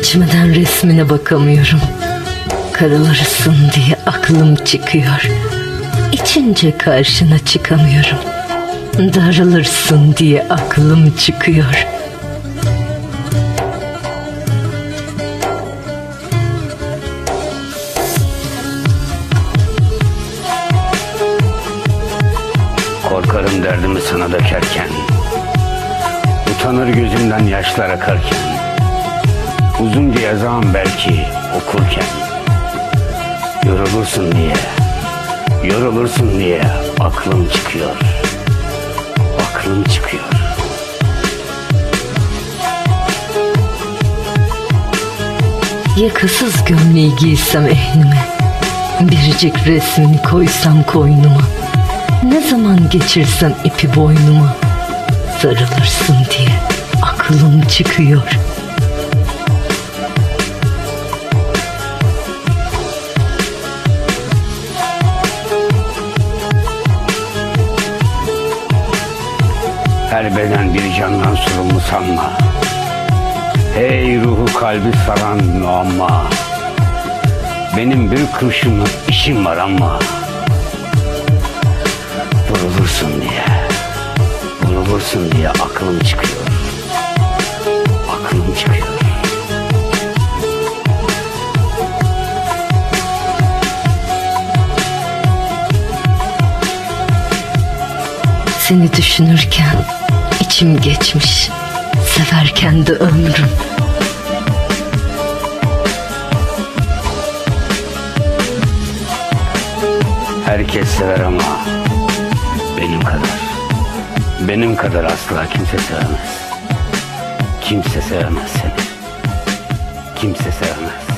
İçmeden resmine bakamıyorum. Karılarısın diye aklım çıkıyor. İçince karşına çıkamıyorum. Darılırsın diye aklım çıkıyor. Korkarım derdimi sana dökerken Utanır gözümden yaşlar akarken Uzunca yazağım belki okurken. Yorulursun diye. Yorulursun diye aklım çıkıyor. Aklım çıkıyor. Yakasız gömleği giysem ehnime Biricik resmini koysam koynuma. Ne zaman geçirsem ipi boynuma. Sarılırsın diye aklım çıkıyor Her beden bir candan sorumlu sanma. Hey ruhu kalbi saran muamma. Benim bir kurşunluk işim var ama Vurulursun diye Vurulursun diye aklım çıkıyor. Aklım çıkıyor. Seni düşünürken içim geçmiş Severken de ömrüm. Herkes sever ama Benim kadar. Benim kadar asla kimse sevemez. Kimse sevemez seni. Kimse sevemez